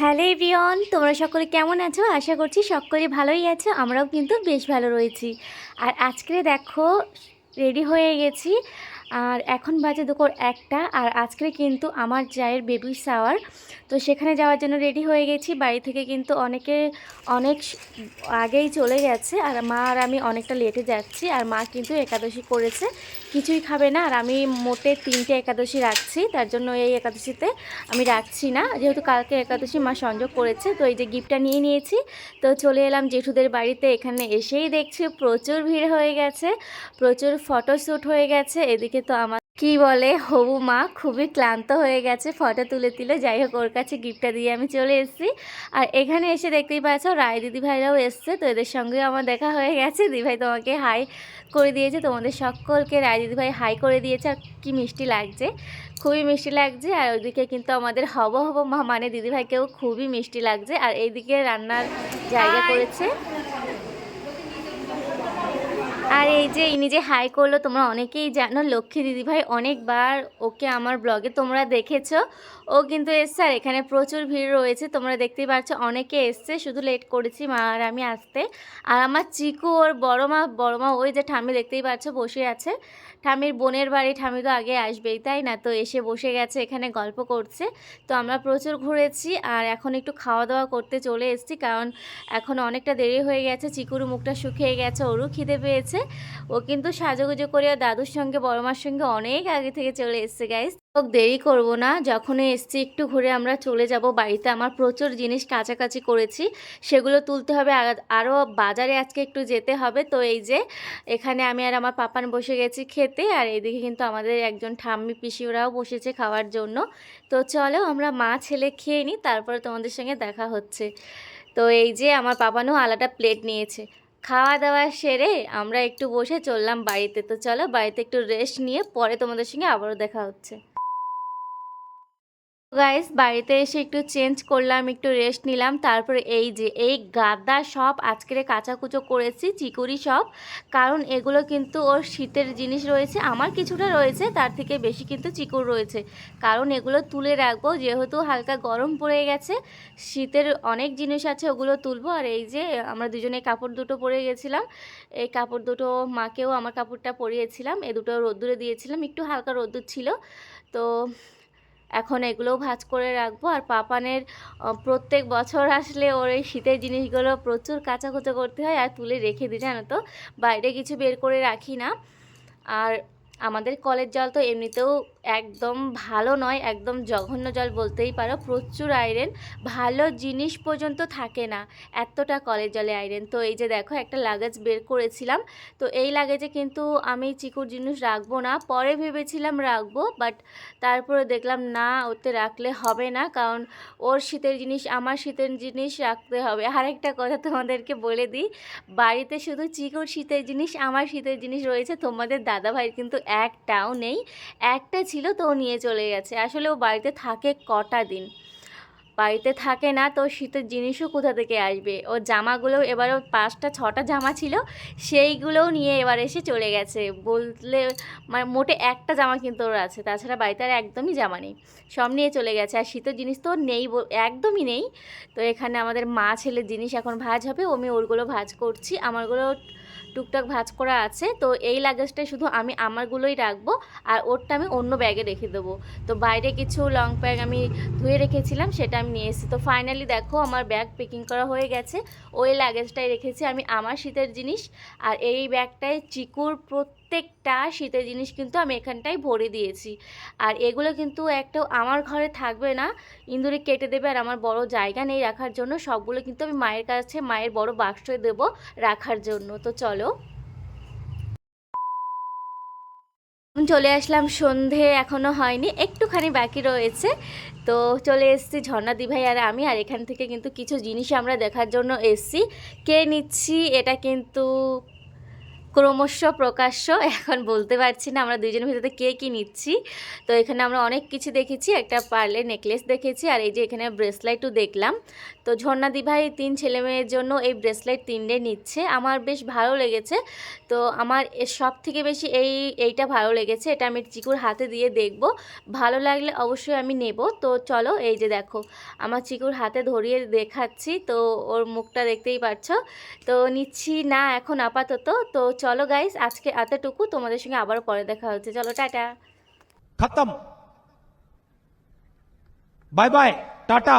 Hello বিয়ন তোমরা সকলে কেমন আছো? আশা করছি সকলে ভালোই আছো, আমরাও কিন্তু বেশ ভালো রয়েছি। আর আজকে দেখো, রেডি হয়ে গেছি। আর এখন বাজে দুপুর একটা আর আজকে কিন্তু আমার জায়ের বেবি শাওয়ার তো সেখানে যাওয়ার জন্য রেডি হয়ে গেছি। বাড়ি থেকে কিন্তু অনেকে অনেক আগেই চলে গেছে আর মা আর আমি অনেকটা লেটে যাচ্ছি আর মা কিন্তু একাদশী করেছে। কিছুই খাবে না আর আমি মোটে তিনটে একাদশী রাখছি, তার জন্য এই একাদশীতে আমি রাখছি না। যেহেতু কালকে একাদশী মা সংযোগ করেছে, তো এই যে গিফটটা নিয়ে নিয়েছি। তো চলে এলাম জেঠুদের বাড়িতে, এখানে এসেই দেখছি প্রচুর ভিড় হয়ে গেছে, প্রচুর ফটোশ্যুট হয়ে গেছে। এদিকে তো আমার কি বলে হবু মা খুবই ক্লান্ত হয়ে গেছে ফটো তুলে দিল। যাই হোক ওর কাছে গিফটটা দিয়ে আমি চলে এসেছি। আর এখানে এসে দেখতেই পাচ্ছ রায় দিদি ভাইরাও এসছে তো এদের সঙ্গেও আমার দেখা হয়ে গেছে। দিদিভাই তোমাকে হাই করে দিয়েছে তোমাদের সকলকে রায় দিদি ভাই হাই করে দিয়েছে আর কি মিষ্টি লাগছে। খুবই মিষ্টি লাগছে আর ওইদিকে কিন্তু আমাদের হব হব মা মানে দিদিভাইকেও খুবই মিষ্টি লাগছে। আর এইদিকে রান্নার জায়গা করেছে। আর এই যে ইনি যে হাই করল, তোমরা অনেকেই জানো, লক্ষ্মী দিদিভাই অনেকবার ওকে আমার ব্লগে তোমরা দেখেছ। ও কিন্তু এসছে আর এখানে প্রচুর ভিড় রয়েছে, তোমরা দেখতেই পাচ্ছ, অনেকে এসছে, শুধু লেট করেছি মা আর আমি আসতে। আর আমার চিকু, ওর বড় মা বড় মা, ওই যে ঠামি দেখতেই পাচ্ছ, বসে আছে। ঠামির বোনের বাড়ি ঠামি তো আগে আসবেই, তাই না? তো এসে বসে গেছে, এখানে গল্প করছে। তো আমরা প্রচুর ঘুরেছি আর এখন একটু খাওয়া দাওয়া করতে চলে এসেছি, কারণ এখন অনেকটা দেরি হয়ে গেছে, চিকুর মুখটা শুকিয়ে গেছে, ওরও খিদে পেয়েছে। ও কিন্তু সাজুগুজু করে দাদুর সঙ্গে বড় মার সঙ্গে অনেক আগে থেকে চলে এসছে গাইস তো দেরি করব না, যখনই এসছি একটু ঘুরে আমরা চলে যাব। বাড়িতে আমার প্রচুর জিনিস কাছাকাছি করেছি, সেগুলো তুলতে হবে। আরও বাজারে আজকে একটু যেতে হবে। তো এই যে, এখানে আমি আর আমার পাপান বসে গেছি খেতে, আর এদিকে কিন্তু আমাদের একজন ঠাম্মি পিসি ওরাও বসেছে খাওয়ার জন্য। তো চলো আমরা মা, ছেলে খেয়ে নিই তারপরে তোমাদের সঙ্গে দেখা হচ্ছে। তো এই যে, আমার পাপানও আলাদা প্লেট নিয়েছে। খাওয়া দাওয়া সেরে আমরা একটু বসে চললাম বাড়িতে। তো চলো বাড়িতে একটু রেস্ট নিয়ে পরে তোমাদের সঙ্গে আবারও দেখা হচ্ছে। গাইস, বাড়িতে এসে একটু চেঞ্জ করলাম, একটু রেস্ট নিলাম। তারপরে এই যে, এই গাদা সব আজকের কাচাকুচো করেছি চিকুরি সব। কারণ এগুলো কিন্তু ওর শীতের জিনিস রয়েছে, আমার কিছুটা রয়েছে, তার থেকে বেশি কিন্তু চিকুর রয়েছে। কারণ এগুলো তুলে রাখব, যেহেতু হালকা গরম পড়ে গেছে, শীতের অনেক জিনিস আছে, ওগুলো তুলবো। আর এই যে, আমরা দুজনে কাপড় দুটো পরে গেছিলাম, এই কাপড় দুটো মাকেও আমার কাপড়টা পরিয়েছিলাম, এ দুটো রোদ্দুরে দিয়েছিলাম, একটু হালকা রোদ্দুর ছিল। তো এখন এগুলোও ভাজ করে রাখব। আর পাপানের প্রত্যেক বছর আসলে ওর এই শীতের জিনিসগুলো প্রচুর কাচাকুচো করতে হয় আর তুলে রেখে দিই, জানো তো? বাইরে কিছু বের করে রাখি না। আর আমাদের কলের জল তো এমনিতেও একদম ভালো নয়, একদম জঘন্য জল বলতেই পারো। প্রচুর আয়রন ভালো জিনিস পর্যন্ত থাকে না। এতটা কলের জলে আয়রন তো এই যে দেখো, একটা লাগেজ বের করেছিলাম। তো এই লাগেজে কিন্তু আমি চিকুর জিনিস রাখব না। পরে ভেবেছিলাম রাখব বাট তারপরে দেখলাম না, ওতে রাখলে হবে না, কারণ ওর শীতের জিনিস, আমার শীতের জিনিস রাখতে হবে। আর একটা কথা তোমাদেরকে বলে দিই, বাড়িতে শুধু চিকুর শীতের জিনিস, আমার শীতের জিনিস রয়েছে। তোমাদের দাদা ভাইয়ের কিন্তু একটাও নেই। একটা ছিল তো ও নিয়ে চলে গেছে। আসলে ও বাড়িতে থাকে কটা দিন। বাড়িতে থাকে না তো শীতের জিনিসও কোথা থেকে আসবে? ওর জামাগুলো এবারও পাঁচটা, ছটা জামা ছিল, সেইগুলোও নিয়ে এবার এসে চলে গেছে। বললে মানে মোটে একটা জামা কিন্তু ওর আছে, তাছাড়া বাড়িতে আর একদমই জামা নেই। সব নিয়ে চলে গেছে। আর শীতের জিনিস তো নেই একদমই নেই। তো এখানে আমাদের মা ছেলের জিনিস এখন ভাজ হবে, আমি ওরগুলো ভাজ করছি। আমারগুলো টুকটাক ভাজ করা আছে, তো এই লাগেজটাই শুধু আমি আমারগুলোই রাখব আর ওরটা আমি অন্য ব্যাগে রেখে দেবো। তো বাইরে কিছু লং প্যাগ আমি ধুয়ে রেখেছিলাম, সেটা আমি নিয়ে এসেছি। তো ফাইনালি দেখো আমার ব্যাগ প্যাকিং করা হয়ে গেছে। ওই লাগেজটাই রেখেছি আমি আমার শীতের জিনিস। আর এই ব্যাগটায় চিকুর প্রত্যেকটা শীতের জিনিস কিন্তু আমি এখানটায় ভরে দিয়েছি। আর এগুলো কিন্তু একটা আমার ঘরে থাকবে না ইন্দুরে কেটে দেবে আর আমার বড় জায়গা নেই রাখার জন্য, সবগুলো কিন্তু আমি মায়ের কাছে, মায়ের বড় বাক্সে দেবো রাখার জন্য। তো চলো। চলে আসলাম সন্ধে এখনও হয়নি, একটুখানি বাকি রয়েছে। তো চলে এসেছি ঝর্ণা দিভাই আর আমি, আর এখান থেকে কিন্তু কিছু জিনিস আমরা দেখার জন্য এসেছি। কে নিচ্ছি? এটা কিন্তু ক্রমশ প্রকাশ্য, এখন বলতে পারছি না আমরা দুজনের ভিতরে কে কী নিচ্ছি। তো এখানে আমরা অনেক কিছু দেখেছি, একটা পার্লে নেকলেস দেখেছি আর এই যে এখানে ব্রেসলাইটও দেখলাম। তো ঝর্ণাদি ভাই তিন ছেলে মেয়ের জন্য এই ব্রেসলাইট তিনটে নিচ্ছে, আমার বেশ ভালো লেগেছে। তো আমার সব থেকে বেশি এই, এইটা ভালো লেগেছে, এটা আমি চিকুর হাতে দিয়ে দেখব, ভালো লাগলে অবশ্যই আমি নেব। তো চলো এই যে দেখো, আমার চিকুর হাতে ধরিয়ে দেখাচ্ছি, তো ওর মুখটা দেখতেই পাচ্ছো তো নিচ্ছি না এখন আপাতত, তো চলো গাইস আজকে এতটুকু। তোমাদের সঙ্গে আবারও পরে দেখা হচ্ছে। চলো, টাটা। খতম। Bye bye tata.